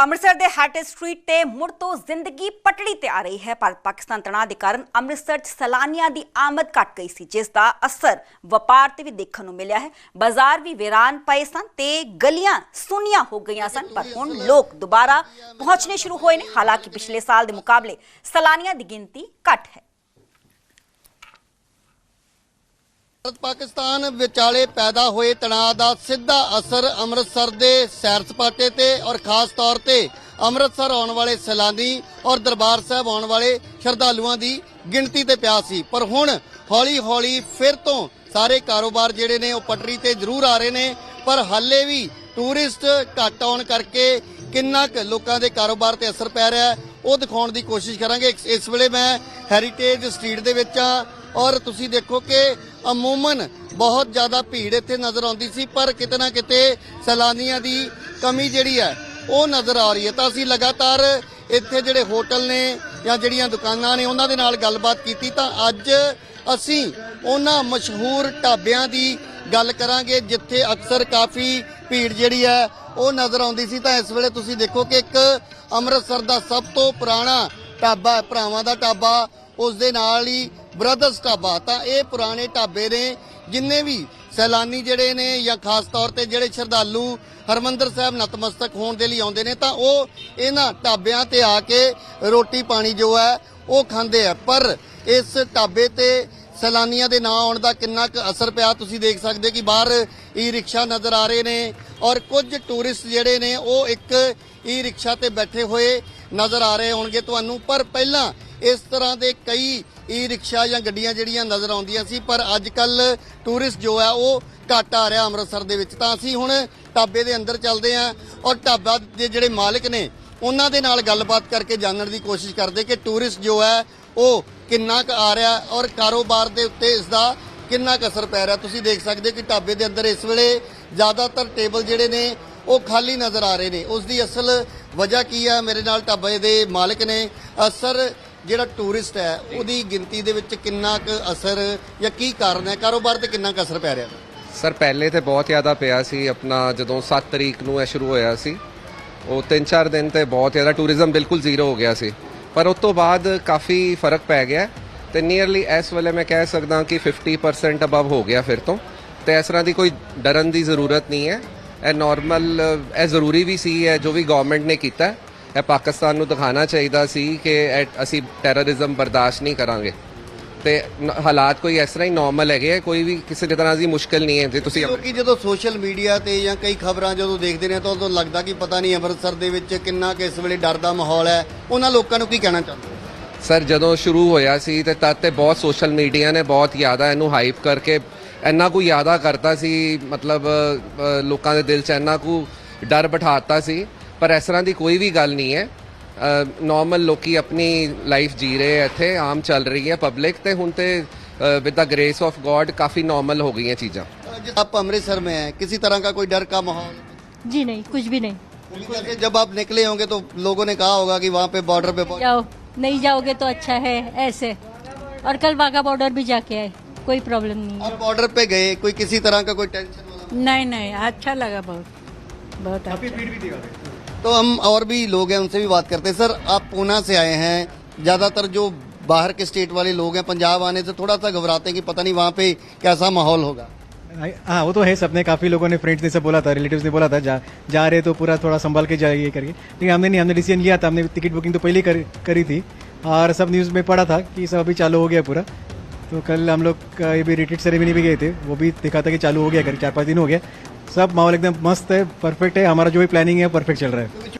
ਅੰਮ੍ਰਿਤਸਰ ਦੇ hat street ਤੇ ਮੁੜ ਤੋਂ ਜ਼ਿੰਦਗੀ ਪਟੜੀ ਤੇ ਆ ਰਹੀ ਹੈ। ਪਰ ਪਾਕਿਸਤਾਨ ਤਣਾਅ ਦੇ ਕਾਰਨ ਅੰਮ੍ਰਿਤਸਰ 'ਚ ਸੈਲਾਨੀਆਂ ਦੀ ਆਮਦ ਘਟ ਗਈ ਸੀ, ਜਿਸ ਦਾ ਅਸਰ ਵਪਾਰ ਤੇ ਵੀ ਦੇਖਣ ਨੂੰ ਮਿਲਿਆ ਹੈ। ਬਾਜ਼ਾਰ ਵੀ ਵੀਰਾਨ ਪਏ ਸਨ ਤੇ ਗਲੀਆਂ ਸੁੰਨੀਆਂ ਹੋ ਗਈਆਂ ਸਨ, ਪਰ ਹੁਣ ਲੋਕ ਦੁਬਾਰਾ ਪਹੁੰਚਣੇ ਸ਼ੁਰੂ ਹੋਏ ਨੇ। ਹਾਲਾਂਕਿ ਪਿਛਲੇ ਸਾਲ ਦੇ ਮੁਕਾਬਲੇ ਸੈਲਾਨੀਆਂ ਦੀ ਗਿਣਤੀ ਘਟ ਹੈ। ਭਾਰਤ ਪਾਕਿਸਤਾਨ, ਵਿਚਾਲੇ ਪੈਦਾ ਹੋਏ ਤਣਾਅ ਦਾ ਸਿੱਧਾ ਅਸਰ ਅੰਮ੍ਰਿਤਸਰ ਦੇ ਸੈਰ ਸਪਾਟੇ ਤੇ ਔਰ ਖਾਸ ਤੌਰ ਤੇ ਅੰਮ੍ਰਿਤਸਰ ਆਉਣ ਵਾਲੇ ਸੈਲਾਨੀ ਔਰ ਦਰਬਾਰ ਸਾਹਿਬ ਆਉਣ ਵਾਲੇ ਸ਼ਰਧਾਲੂਆਂ ਦੀ ਗਿਣਤੀ ਤੇ ਪਿਆ ਸੀ। ਪਰ ਹੁਣ ਹੌਲੀ-ਹੌਲੀ ਫਿਰ ਤੋਂ ਸਾਰੇ ਕਾਰੋਬਾਰ ਜਿਹੜੇ ਨੇ ਉਹ ਪਟਰੀ ਤੇ ਜ਼ਰੂਰ ਆ ਰਹੇ ਨੇ। ਪਰ ਹਾਲੇ ਵੀ ਟੂਰਿਸਟ ਘੱਟ ਆਉਣ ਕਰਕੇ ਕਿੰਨਾ ਕੁ ਲੋਕਾਂ ਦੇ ਕਾਰੋਬਾਰ ਤੇ ਅਸਰ ਪੈ ਰਿਹਾ ਉਹ ਦਿਖਾਉਣ ਦੀ ਕੋਸ਼ਿਸ਼ ਕਰਾਂਗੇ। ਇਸ- ਇਸ ਵੇਲੇ ਮੈਂ ਹੈਰੀਟੇਜ ਸਟਰੀਟ ਦੇ ਵਿੱਚ ਆ ਔਰ ਤੁਸੀਂ ਦੇਖੋ ਕਿ ਅਮੂਮਨ ਬਹੁਤ ਜ਼ਿਆਦਾ ਭੀੜ ਇੱਥੇ ਨਜ਼ਰ ਆਉਂਦੀ ਸੀ, ਪਰ ਕਿਤੇ ਨਾ ਕਿਤੇ ਸੈਲਾਨੀਆਂ ਦੀ ਕਮੀ ਜਿਹੜੀ ਹੈ, ਉਹ ਨਜ਼ਰ ਆ ਰਹੀ ਹੈ। ਤਾਂ ਅਸੀਂ ਲਗਾਤਾਰ ਇੱਥੇ ਜਿਹੜੇ ਹੋਟਲ ਨੇ ਜਾਂ ਜਿਹੜੀਆਂ ਦੁਕਾਨਾਂ ਨੇ, ਉਹਨਾਂ ਦੇ ਨਾਲ ਗੱਲਬਾਤ ਕੀਤੀ। ਤਾਂ ਅੱਜ ਅਸੀਂ ਉਹਨਾਂ ਮਸ਼ਹੂਰ ਢਾਬਿਆਂ ਦੀ ਗੱਲ ਕਰਾਂਗੇ, ਜਿੱਥੇ ਅਕਸਰ ਕਾਫੀ ਭੀੜ ਜਿਹੜੀ ਹੈ, ਉਹ ਨਜ਼ਰ ਆਉਂਦੀ ਸੀ। ਤਾਂ ਇਸ ਵੇਲੇ ਤੁਸੀਂ ਦੇਖੋ ਕਿ ਇੱਕ ਅੰਮ੍ਰਿਤਸਰ ਦਾ ਸਭ ਤੋਂ ਪੁਰਾਣਾ ਢਾਬਾ ਭਰਾਵਾਂ ਦਾ ਢਾਬਾ। ਉਸ ਦੇ ਨਾਲ ਹੀ ਬ੍ਰਦਰਸ ਢਾਬਾ ਤਾਂ ਇਹ ਪੁਰਾਣੇ ਢਾਬੇ ਨੇ ਜਿੰਨੇ ਵੀ ਸੈਲਾਨੀ ਜਿਹੜੇ ਨੇ ਜਾਂ ਖਾਸ ਤੌਰ ਤੇ ਜਿਹੜੇ ਸ਼ਰਧਾਲੂ ਹਰਮੰਦਰ ਸਾਹਿਬ ਨਤਮਸਤਕ ਹੋਣ ਦੇ ਲਈ ਆਉਂਦੇ ਨੇ, ਤਾਂ ਉਹ ਇਹਨਾਂ ਢਾਬਿਆਂ ਤੇ ਆ ਕੇ ਰੋਟੀ ਪਾਣੀ ਜੋ ਹੈ, ਉਹ ਖਾਂਦੇ ਆ। ਪਰ ਇਸ ਢਾਬੇ ਤੇ ਸੈਲਾਨੀਆਂ ਦੇ ਨਾ ਆਉਣ ਦਾ ਕਿੰਨਾ ਕੁ ਅਸਰ ਪਿਆ, ਤੁਸੀਂ ਦੇਖ ਸਕਦੇ ਕਿ ਬਾਹਰ ਈ ਰਿਕਸ਼ਾ ਨਜ਼ਰ ਆ ਰਹੇ ਨੇ ਔਰ ਕੁਝ ਟੂਰਿਸਟ ਜਿਹੜੇ ਨੇ, ਉਹ ਇੱਕ ਈ ਰਿਕਸ਼ਾ ਤੇ ਬੈਠੇ ਹੋਏ ਨਜ਼ਰ ਆ ਰਹੇ ਹੋਣਗੇ ਤੁਹਾਨੂੰ। ਪਰ ਪਹਿਲਾਂ ਇਸ ਤਰ੍ਹਾਂ ਦੇ ਕਈ ਈ ਰਿਕਸ਼ਾ ਜਾਂ ਗੱਡੀਆਂ ਜਿਹੜੀਆਂ ਨਜ਼ਰ ਆਉਂਦੀਆਂ ਸੀ, ਪਰ ਅੱਜ ਕੱਲ ਟੂਰਿਸਟ ਜੋ ਹੈ, ਉਹ ਘੱਟ ਆ ਰਿਹਾ ਅੰਮ੍ਰਿਤਸਰ ਦੇ ਵਿੱਚ। ਤਾਂ ਅਸੀਂ ਹੁਣ ਢਾਬੇ ਦੇ ਅੰਦਰ ਚੱਲਦੇ ਹਾਂ ਔਰ ਢਾਬਾ ਦੇ ਜਿਹੜੇ ਮਾਲਕ ਨੇ, ਉਹਨਾਂ ਦੇ ਨਾਲ ਗੱਲਬਾਤ ਕਰਕੇ ਜਾਣਨ ਦੀ ਕੋਸ਼ਿਸ਼ ਕਰਦੇ ਕਿ ਟੂਰਿਸਟ ਜੋ ਹੈ, ਉਹ ਕਿੰਨਾ ਕੁ ਆ ਰਿਹਾ ਔਰ ਕਾਰੋਬਾਰ ਦੇ ਉੱਤੇ ਇਸ ਦਾ ਕਿੰਨਾ ਕੁ ਅਸਰ ਪੈ ਰਿਹਾ। ਤੁਸੀਂ ਦੇਖ ਸਕਦੇ ਕਿ ਢਾਬੇ ਦੇ ਅੰਦਰ ਇਸ ਵੇਲੇ ਜ਼ਿਆਦਾਤਰ ਟੇਬਲ ਜਿਹੜੇ ਨੇ, ਉਹ ਖਾਲੀ ਨਜ਼ਰ ਆ ਰਹੇ ਨੇ। ਉਸ ਦੀ ਅਸਲ ਵਜ੍ਹਾ ਕੀ ਹੈ? ਮੇਰੇ ਨਾਲ ਢਾਬੇ ਦੇ ਮਾਲਕ ਨੇ ਅਸਰ ਜਿਹੜਾ ਟੂਰਿਸਟ ਹੈ, ਉਹਦੀ ਗਿਣਤੀ ਦੇ ਵਿੱਚ ਕਿੰਨਾ ਕੁ ਅਸਰ ਜਾਂ ਕੀ ਕਾਰਨ ਹੈ? ਕਾਰੋਬਾਰ ਤੇ ਕਿੰਨਾ ਕੁ ਅਸਰ ਪੈ ਰਿਹਾ? ਸਰ, ਪਹਿਲੇ ਤੇ ਬਹੁਤ ਜ਼ਿਆਦਾ ਪਿਆ ਸੀ ਆਪਣਾ, ਜਦੋਂ 7 ਤਰੀਕ ਨੂੰ ਇਹ ਸ਼ੁਰੂ ਹੋਇਆ ਸੀ, ਉਹ 3-4 ਦਿਨ ਤੇ ਬਹੁਤ ਜ਼ਿਆਦਾ ਟੂਰਿਜ਼ਮ ਬਿਲਕੁਲ ਜ਼ੀਰੋ ਹੋ ਗਿਆ ਸੀ। ਪਰ ਉਸ ਤੋਂ ਬਾਅਦ ਕਾਫੀ ਫ਼ਰਕ ਪੈ ਗਿਆ ਹੈ ਤੇ ਨੀਅਰਲੀ ਇਸ ਵੇਲੇ ਮੈਂ ਕਹਿ ਸਕਦਾ ਕਿ 50% ਅਬਵ ਹੋ ਗਿਆ ਫਿਰ ਤੋਂ। ਤੇ ਇਸ ਤਰ੍ਹਾਂ ਦੀ ਕੋਈ ਡਰਨ ਦੀ ਜ਼ਰੂਰਤ ਨਹੀਂ ਹੈ। ਇਹ ਨਾਰਮਲ ਇਹ ਜ਼ਰੂਰੀ ਵੀ ਸੀ ਹੈ ਜੋ ਵੀ ਗਵਰਨਮੈਂਟ ਨੇ ਕੀਤਾ ਇਹ ਪਾਕਿਸਤਾਨ ਨੂੰ ਦਿਖਾਉਣਾ ਚਾਹੀਦਾ ਸੀ ਕਿ ਅਸੀਂ ਟੈਰਰਿਜ਼ਮ ਬਰਦਾਸ਼ਤ ਨਹੀਂ ਕਰਾਂਗੇ। ਤੇ ਹਾਲਾਤ ਕੋਈ ਇਸ ਤਰ੍ਹਾਂ ਹੀ ਨਾਰਮਲ ਹੈਗੇ ਆ, ਕੋਈ ਵੀ ਕਿਸੇ ਤਰ੍ਹਾਂ ਦੀ ਮੁਸ਼ਕਲ ਨਹੀਂ ਹੈ ਜੇ ਤੁਸੀਂ ਕਿਉਂਕਿ ਜਦੋਂ ਸੋਸ਼ਲ ਮੀਡੀਆ ਤੇ ਜਾਂ ਕਈ ਖਬਰਾਂ ਜਦੋਂ ਦੇਖਦੇ ਨੇ ਤਾਂ ਉਦੋਂ ਲੱਗਦਾ ਕਿ ਪਤਾ ਨਹੀਂ ਅੰਮ੍ਰਿਤਸਰ ਦੇ ਵਿੱਚ ਕਿੰਨਾ ਕਿ ਇਸ ਵੇਲੇ ਡਰ ਦਾ ਮਾਹੌਲ ਹੈ। ਉਹਨਾਂ ਲੋਕਾਂ ਨੂੰ ਕੀ ਕਹਿਣਾ ਚਾਹੁੰਦੇ ਸਰ ਜਦੋਂ ਸ਼ੁਰੂ ਹੋਇਆ ਸੀ ਤੇ ਤਦ ਤੇ ਬਹੁਤ ਸੋਸ਼ਲ ਮੀਡੀਆ ਨੇ ਬਹੁਤ ਜ਼ਿਆਦਾ ਇਹਨੂੰ ਹਾਈਪ ਕਰਕੇ ਇੰਨਾ ਕੁ ਜ਼ਿਆਦਾ ਕਰਤਾ ਸੀ ਮਤਲਬ ਲੋਕਾਂ ਦੇ ਦਿਲ 'ਚ ਇੰਨਾ ਕੁ ਡਰ ਬਿਠਾਤਾ ਸੀ। ਪਰ ਇਸ ਤਰ੍ਹਾਂ ਦੀ ਕੋਈ ਵੀ ਗੱਲ ਨਹੀਂ ਹੈ ਨਾਰਮਲ ਲੋਕੀ ਆਪਣੀ ਲਾਈਫ ਜੀ ਰਹੇ ਇੱਥੇ ਆਮ ਚੱਲ ਰਹੀ ਹੈ ਪਬਲਿਕ ਤੇ ਹੁਣ ਤੇ with the grace of God coffee normal ਹੋ ਗਈ ਹੈ ਚੀਜ਼ਾਂ आप अमृतसर में हैं किसी तरह का कोई डर का माहौल जी नहीं कुछ भी नहीं क्योंकि जब आप निकले होंगे तो लोगों ने कहा होगा कि वहाँ पे बॉर्डर पे बॉर्डर जाओ नहीं जाओगे तो अच्छा है ऐसे और कल वाघा बॉर्डर भी जाके आए कोई प्रॉब्लम नहीं है आप बॉर्डर पे गए कोई किसी तरह का कोई टेंशन नहीं नहीं अच्छा लगा बहुत बहुत अच्छा। तो हम और भी लोग हैं उनसे भी बात करते हैं। सर आप पूना से आए हैं। ज़्यादातर जो बाहर के स्टेट वाले लोग हैं पंजाब आने से थोड़ा सा घबराते हैं कि पता नहीं वहाँ पे कैसा माहौल होगा। हाँ वो तो है सबने काफ़ी लोगों ने फ्रेंड्स ने सब बोला था रिलेटिव्स ने बोला था जा जा रहे तो पूरा थोड़ा संभाल के जाइए करके लेकिन हमने नहीं हमने डिसीज़न लिया था हमने टिकट बुकिंग तो पहले कर, करी थी। और सब न्यूज़ में पढ़ा था कि सब अभी चालू हो गया पूरा। तो कल हम लोग ये भी रिट्रीट सेरेमनी भी गए थे वो भी देखा था कि चालू हो गया करके चार पाँच दिन हो गया। सब माहौल एकदम मस्त है परफेक्ट है हमारा जो भी प्लानिंग है परफेक्ट चल रहा है क्योंकि